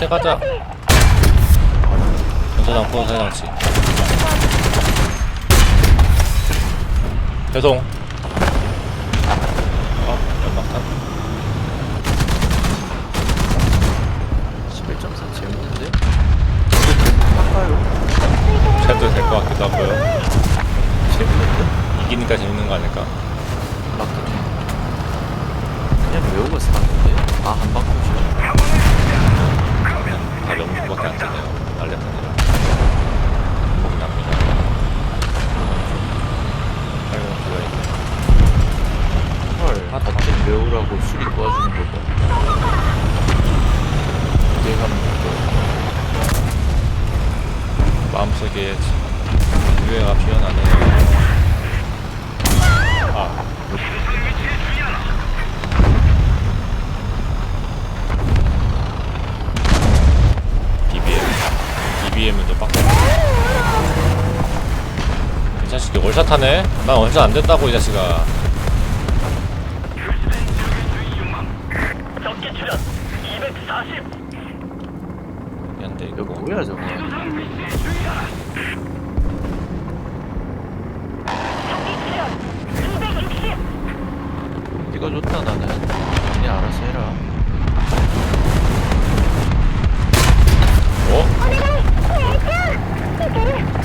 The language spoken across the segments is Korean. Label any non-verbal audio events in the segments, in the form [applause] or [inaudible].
엄마한테 가자 전사장 포 사장치 배송 어 연막탄 11.4 재밌는데? 할까요? 해도 될 것 같기도 하고요 재밌는데? 이기니까 재밌는 거 아닐까 맞긴 해 그냥 외우고 사는데 아 한방 보 명중밖에 안 되네요. 날렵하네요 납니다. 빨간 줄가 있네 헐 같은 외우라고 수리 도와주는 거고 내가 뭐 마음속에 유해가 피어나네요 아 BBM BBM은 좀 빡세 원샷하네. 난 원샷 안 됐다고 이 자식아. 안돼 이거 뭐야 저거? 이거 좋다 나는. 니 알아서 해라. 어?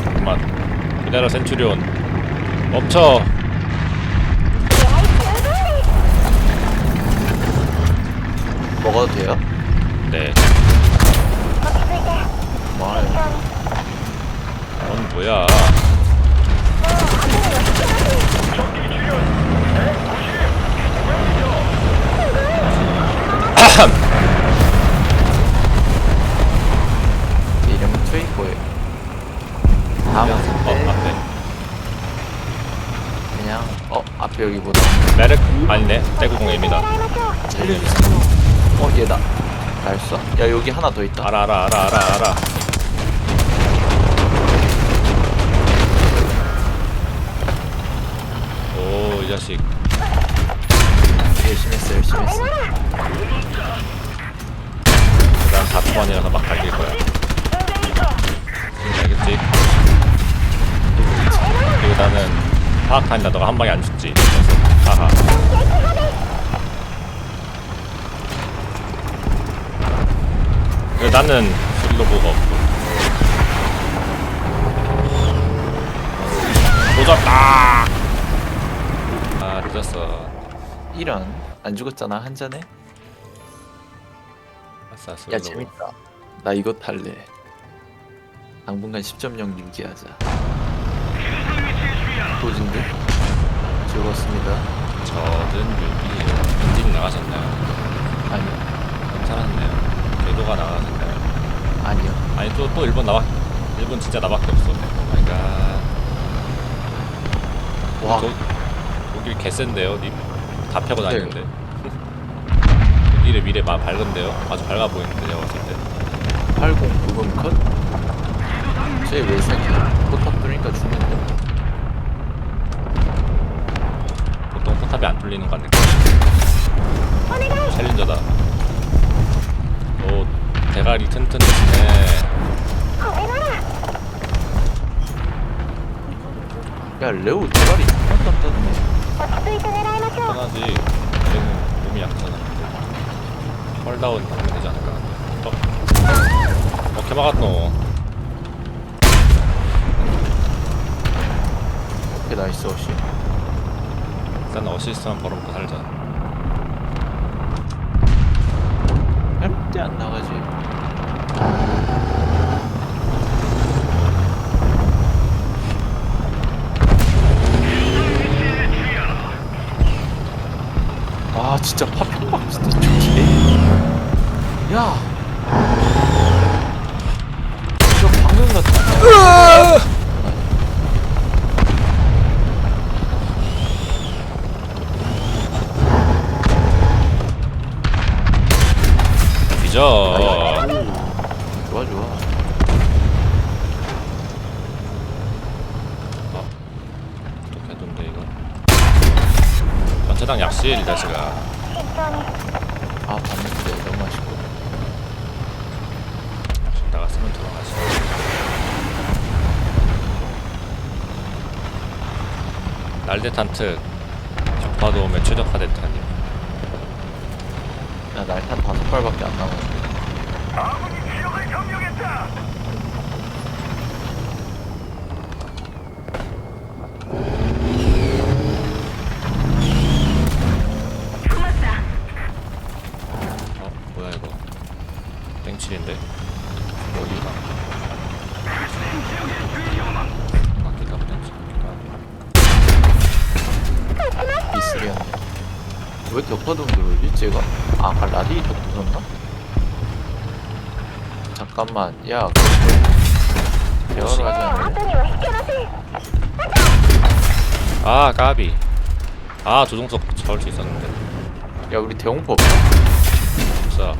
잠깐만. 기다려 센츄리온. 멈춰. 먹어도 돼요? 네 넌 뭐야? 야 여기 하나 더 있다. 알아 알아 알아 알아 알아. 오 이 자식. 열심히 했어 열심히 했어. 난 다투만이라서 막 갈길 거야. 응, 알겠지? 그리고 나는 파악한다 너가 한 방에 안 죽지 나는 슬로보가 없고. 도졌다! 아 늦었어. 이런 안 죽었잖아 한 잔에? 아싸 야 재밌다. 나 이거 탈래. 당분간 10.0 유기하자. 도진들 즐거웠습니다. 저든 유비 엔진 나가셨나요? 아니요. 괜찮았네요. 궤도가 나가셨나요? 아니요 아니 또 또 일본 나와 일본 진짜 나밖에 없어 오마이갓 와 도, 독일 개센데요 님? 다 펴고 네. 다니는데 [laughs] 독일의 미래 마 밝은데요? 아주 밝아 보이는데 제가 봤을 때 80 부분 컷? 쟤왜 사냐 포탑 뚫으니까 죽는데 보통 포탑이 안 뚫리는 거 아닐까? 챌린저다 오 대가리 튼튼해지네. 야 레오 대가리 정말 단단해 편하지. 얘는 몸이 약하잖아 헐다운 하면 되지 않을까? 어? 어개 막았노. 오케이 나이스 어시. 일단 어시스트만 벌어먹고 살자. 절대 안 나가지. 진짜 파편막 진짜 좋게. 야. 이거 방금 같아 날대탄 특 적파도움에 최적화 대탄이 야 날탄 다섯 발밖에 안 남았는데 아군이 지역을 점령했다. 왜 이렇게 없어졌는데 그러지? 제가 아 아까 라디에이터 부쉈나? 잠깐만 야 대화를 하자. 아 까비 아 조종석 잡을 수 있었는데 야 우리 대홍포 없어? 자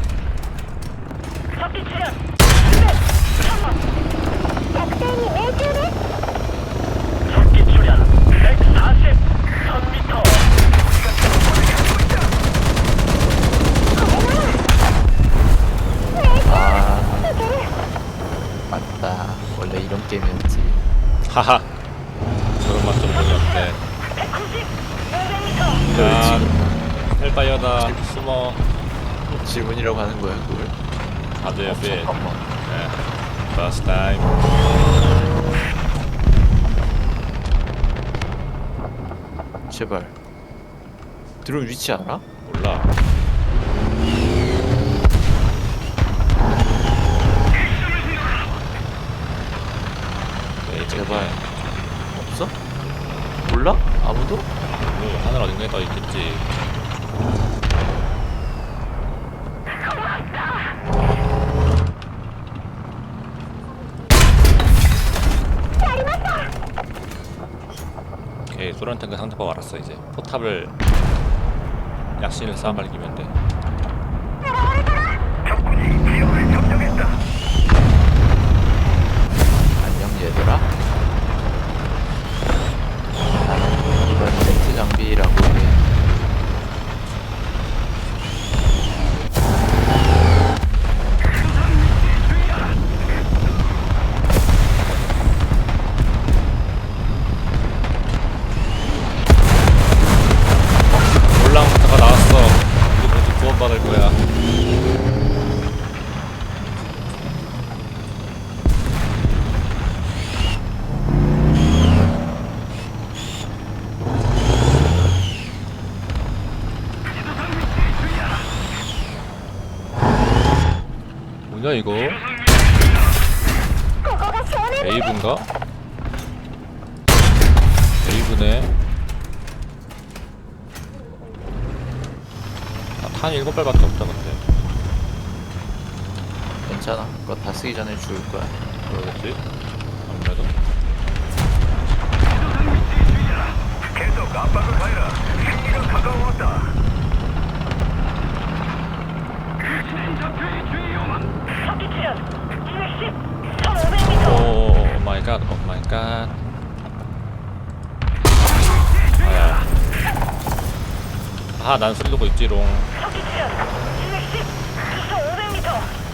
작전이 매주를 적기 출현 140 하하. 저런 맛 좀 몰랐네 190. 500m. 야, 헬파이어다. 숨어. 질문이라고 하는 거야 그걸? 어, 옆에. 잠깐만 네. First time. 제발. 드론 위치 알아? 몰라 제발 없어? 몰라? 아무도? 뭐 하늘 어딘가에 떠 있겠지 오케이 소련 탱크 상대방 알았어 이제 포탑을 약신을 쌓아갈기면 돼 쓰기 전에 죽을 거야 그러겠지? 아무래도 계속 압박을 가해라. 승리가 가까워왔다. 적기 출현. 210. 1500m. 오 마이 갓, 오 마이 갓. 아야. 아, 난 소리 듣고 있지롱. 적기 출현. 210. 2500m.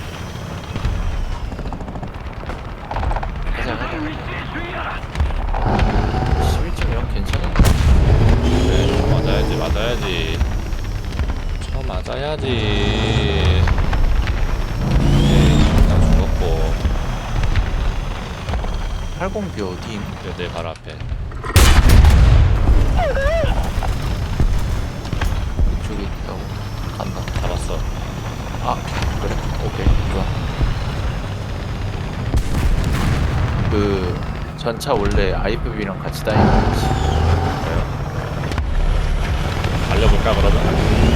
가자 가자 11층 가야지. 오케이, 나 죽었고. 80비 어디임? 내 바로 앞에. 이쪽에 있다고 간다 잡았어. 아 그래? 오케이 좋아 그 전차 원래 IFB랑 같이 다니는 거지? 달려볼까 그러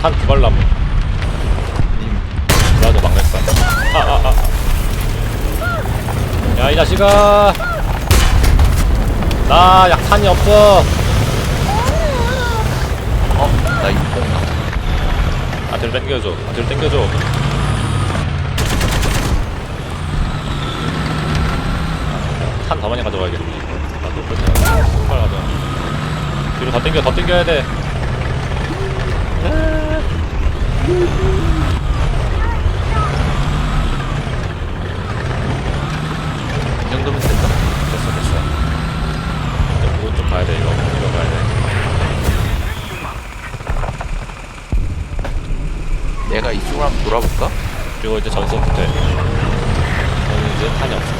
탄 두발나무 님. 나도 막냈어 아아아 야이 자식아. 나 약탄이 없어. 어? 나 육봉나 아들 땡겨줘. 아들 땡겨줘. 탄 더 많이 가져가야겠네 이거. 나도 그렇게 가져 뒤로 더 땡겨 더 땡겨야 돼 이 정도면 된다. 됐어 됐어. 이제 오른쪽 가야 돼 이거. 이거 가야 돼. 내가 이쪽으로 한번 돌아볼까? 그리고 이제 전선부터 해. 저는 이제 탄이 없습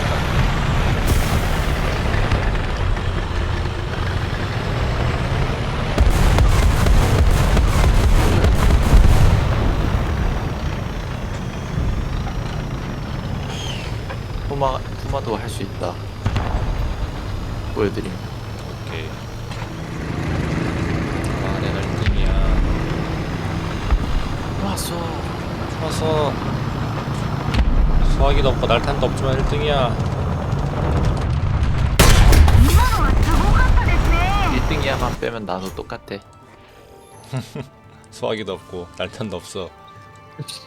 푸마, 푸마도 할 수 있다. 보여드림 오케이. 아 내가 1등이야 왔어. 좋았어. 수화기도 없고 날탄도 없지만 1등이야. 1등이야만 빼면 나도 똑같아. [laughs] 수화기도 없고 날탄도 없어 [laughs]